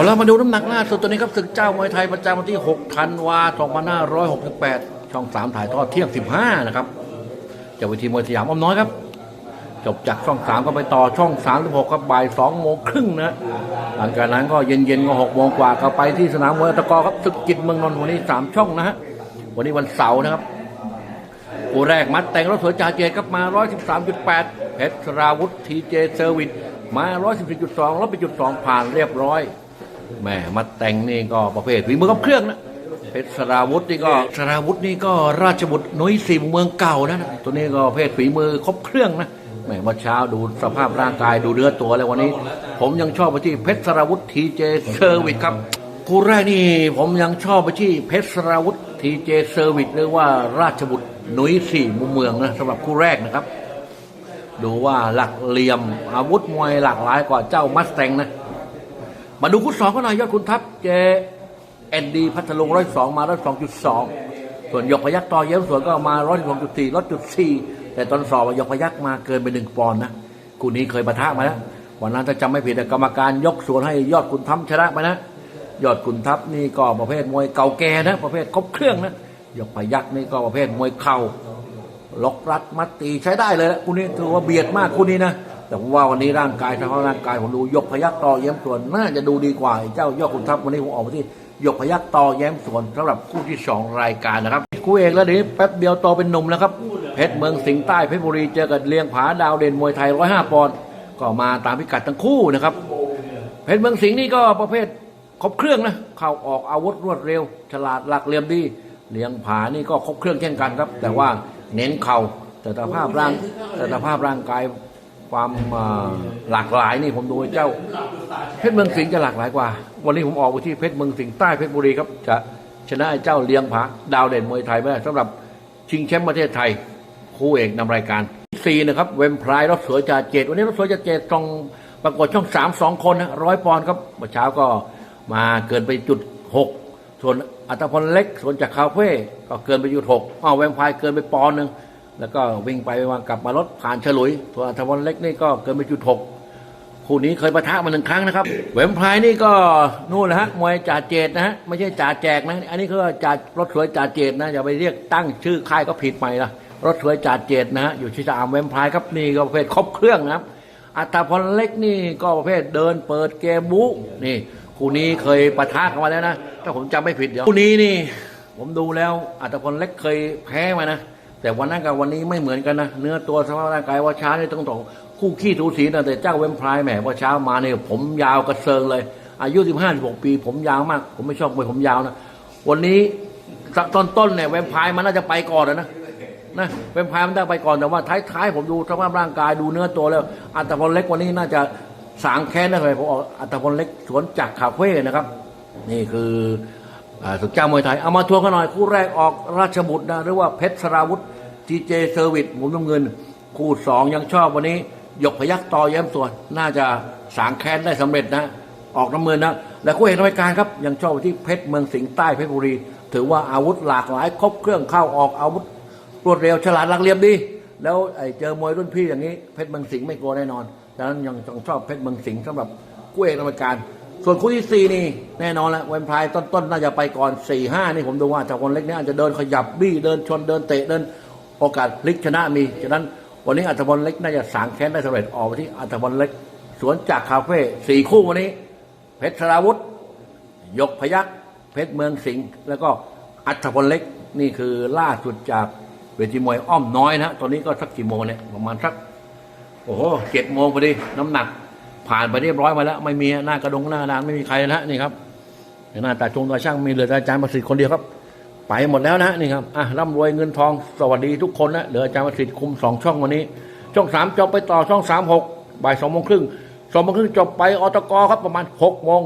เอาละมาดูน้ำหนักล่าสุดตัวนี้ครับศึกเจ้ามวยไทยประจำวันที่6ธันวา2568 ช่อง 3 ถ่ายทอดเที่ยง 15 นะครับจากเวทีมวยสยามอ้อมน้อยครับ จบจากช่อง 3 ก็ไปต่อช่อง 36ครับบ่าย2โมงครึ่งนะหลังจากนั้นก็เย็นๆก็6โมงกว่าก็ไปที่สนามมวยตะกอครับศึกจิตเมืองนนท์วันนี้ 3 ช่องนะฮะวันนี้วันเสาร์นะครับคู่แรกมัดแต่งรถสวยจ่าเจครับมา 113.8เพชรราวุธทีเจเซอร์วิสมา 114.2ลดไปจุด2ผ่านเรียบร้อย แม่มัดแต่งนี่ก็ประเภทฝีมือกับเครื่องนะเพชรสราวุธนี่ก็สราวุธนี่ก็ราชบุตรนุ้ยสิมเมืองเก่านะตัวนี้ก็เพศฝีมือครบเครื่องนะแม่เมื่อเช้าดูสภาพร่างกายดูเนื้อตัวแล้ววันนี้ ผมยังชอบไปที่เพชรสราวุธทีเจเซอร์วิสครับคู่แรกนี่ผมยังชอบไปที่เพชรสราวุธทีเจเซอร์วิสหรือว่าราชบุตรหนุยสี่มุมเมืองนะสำหรับคู่แรกนะครับ ดูว่าหลักเหลี่ยมอาวุธมวยหลากหลายกว่าเจ้ามัสแตงนะ มาดูคู่สองก็หน่อยยอดคุณทัพเจเอ็นดีพัทลุงร้อยสองมาร้อยสองจุดสองส่วนยกพยักต่อเย้มสวนก็มาร้อยสองจุดสี่ร้อยจุดสี่แต่ตอนสอบยกพยักมาเกินไปหนึ่งปอนด์นะคู่นี้เคยปะทะมาแล้ววันนั้นถ้าจำไม่ผิดอะกรรมการยกสวนให้ยอดคุณทัพชนะไปนะ ยอดขุนทัพนี่ก็ประเภทมวยเก่าแก่นะ ประเภทครบเครื่องนะยกพยักนี่ก็ประเภทมวยเข่าล็อกรัดมัดตีใช้ได้เลยนะคู่นี้ถือว่าเบียดมากคู่นี้นะ แต่ผมว่าวันนี้ร่างกายทางร่างกายผมดูยกพยักต่อแย้มส่วนน่าจะดูดีกว่าเจ้ายอดขุนทัพวันนี้ผมออกมาที่ยกพยักต่อแย้มส่วนสำหรับคู่ที่สองรายการนะครับคู่เอกแล้วเดี๋ยวนี้แป๊บเดียวโตเป็นหนุ่มแล้วครับเพชรเมืองสิงห์ใต้เพชรบุรีเจอกับเลียงผาดาวเด่นมวยไทยร้อยห้าปอนด์ก็มาตามพิกัดทั้งคู่นะครับ เพชรเมืองสิงห์นี่ก็ประเภทครบเครื่องนะเข้าออกอาวุธรวดเร็ว ฉลาดหลักเหลี่ยมดีเลี้ยงผานี่ก็ครบเครื่องเช่นกันครับ แต่ว่าเน้นเข่าแต่สภาพร่างแต่สภาพร่างกาย ความหลากหลายนี่ผมดูเจ้า เพชรเมืองสิงห์จะหลากหลายกว่า วันนี้ผมออกไปที่เพชรเมืองสิงห์ใต้เพชรบุรีครับจะชนะไอ้เจ้าเลี้ยงผาดาวเด่นมวยไทยไม่สำหรับชิงแชมป์ประเทศไทย คู่เอกนำรายการสี่นะครับเวมพลายรถสวยจ่าเจตวันนี้รถสวยจ่าเจตตรงปรากฏช่องสามสองคนนะร้อยปอนด์ครับเมื่อเช้าก็มาเกินไปจุดหกส่วนอัตพลเล็กส่วนจากคาเฟ่ก็เกินไปจุดหกอ้าวเวมพลายเกินไปปอนด์หนึ่ง แล้วก็วิ่งไปวางกลับมารถผ่านฉลุยส่วอัตพลเล็กนี่ก็เกินไปจุดหกคู่นี้เคยปะทะมาหนึ่งครั้งนะครับเวมไพรนี่ก็นู่นนะฮะมวยจ่าเจตนะฮะไม่ใช่จ่าแจกนะ อันนี้คือจ่ารถสวยจ่าเจตนะอย่าไปเรียกตั้งชื่อค่ายก็ผิดใหม่ละรถสวยจ่าเจตนะฮะอยู่ที่สามเวมไพรครับนี่ก็ประเภทครบเครื่องนะครับอัตพลเล็กนี่ก็ประเภทเดินเปิดเกมบุนี่คู่นี้เคยปะทะกันมาแล้วนะถ้าผมจำไม่ผิดเดี๋ยวคู่นี้นี่ ผมดูแล้วอัตพลเล็กเคยแพ้มานะ แต่วันนั้นกับวันนี้ไม่เหมือนกันนะเนื้อตัวสภาพร่างกายว่าช้านี่ต้องต่อคู่ขี้ถูสีนะแต่เจ้าเวมพลายแหมว่าเช้ามาเนี่ยผมยาวกระเซิงเลย อายุสิบห้าสิบหกปี ผมยาวมาก ผมไม่ชอบมวยผมยาวนะวันนี้สักต้นเนี่ยเวมพลายมันน่าจะไปก่อนนะนะเวมพลายมันได้ไปก่อนแต่ว่าท้ายๆผมดูสภาพร่างกายดูเนื้อตัวแล้วอัตพลเล็กวันนี้น่าจะสางแค้นนะเลยผมออกอัตพลเล็กสวนจากคาเฟ่นะครับ นี่คือ อ่าศึกเจ้ามวยไทย เอามาทวนกันหน่อย คู่แรกออกราชบุตรนะหรือว่าเพชรสราวุธทีเจเซอร์วิสหมุนน้ำเงิน คู่สองยังชอบวันนี้หยกพยักต่อแย้มส่วน น่าจะสางแค้นได้สำเร็จนะ ออกน้ำเงินนะ และคู่เอกรายการครับ ยังชอบที่เพชรเมืองสิงห์ใต้เพชรบุรี ถือว่าอาวุธหลากหลายครบเครื่องเข้าออกอาวุธรวดเร็วฉลาดหลักเหลี่ยมดี แล้วไอ้เจอมวยรุ่นพี่อย่างนี้เพชรเมืองสิงห์ไม่กลัวแน่นอนดังนั้นยังต้องชอบเพชรเมืองสิงห์สำหรับคู่เอกรายการ ส่วนคู่ที่สี่นี่แน่นอนแล้วเวนพายต้นๆน่าจะไปก่อนสี่ห้านี่ผมดูว่าจากคนเล็กนี่อาจจะเดินขยับบี้เดินชนเดินเตะเดินโอกาสพลิกชนะมีฉะนั้นวันนี้อัตบอลเล็กน่าจะสางแค้นได้สำเร็จออกไปที่อัตบอลเล็ก สวนจากคาเฟ่สี่คู่วันนี้ เพชรสราวุธยกพยักเพชรเมืองสิงห์แล้วก็อัฐพลเล็กนี่คือล่าสุดจากเวทีมวยอ้อมน้อยนะตอนนี้ก็สักกี่โมงเนี่ยประมาณสักโอ้โหเจ็ดโมงพอดีน้ำหนัก ผ่านไปเรียบร้อยมาแล้ว ไม่มีหน้ากระดงหน้านานไม่มีใครนะนี่ครับหน้าตาชงตาช่างมีเหลืออาจารย์ประสิทธิ์คนเดียวครับ ไปหมดแล้วนะนี่ครับอะร่ำรวยเงินทองสวัสดีทุกคนนะเหลืออาจารย์ประสิทธิ์คุมสองช่องวันนี้ ช่องสามจบไปต่อช่องสามหกบ่ายสองโมงครึ่งสองโมงครึ่งจบไปอตกครับประมาณหกโมง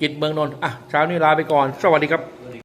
จิตเมืองนนท์อะเช้านี้ลาไปก่อน สวัสดีครับ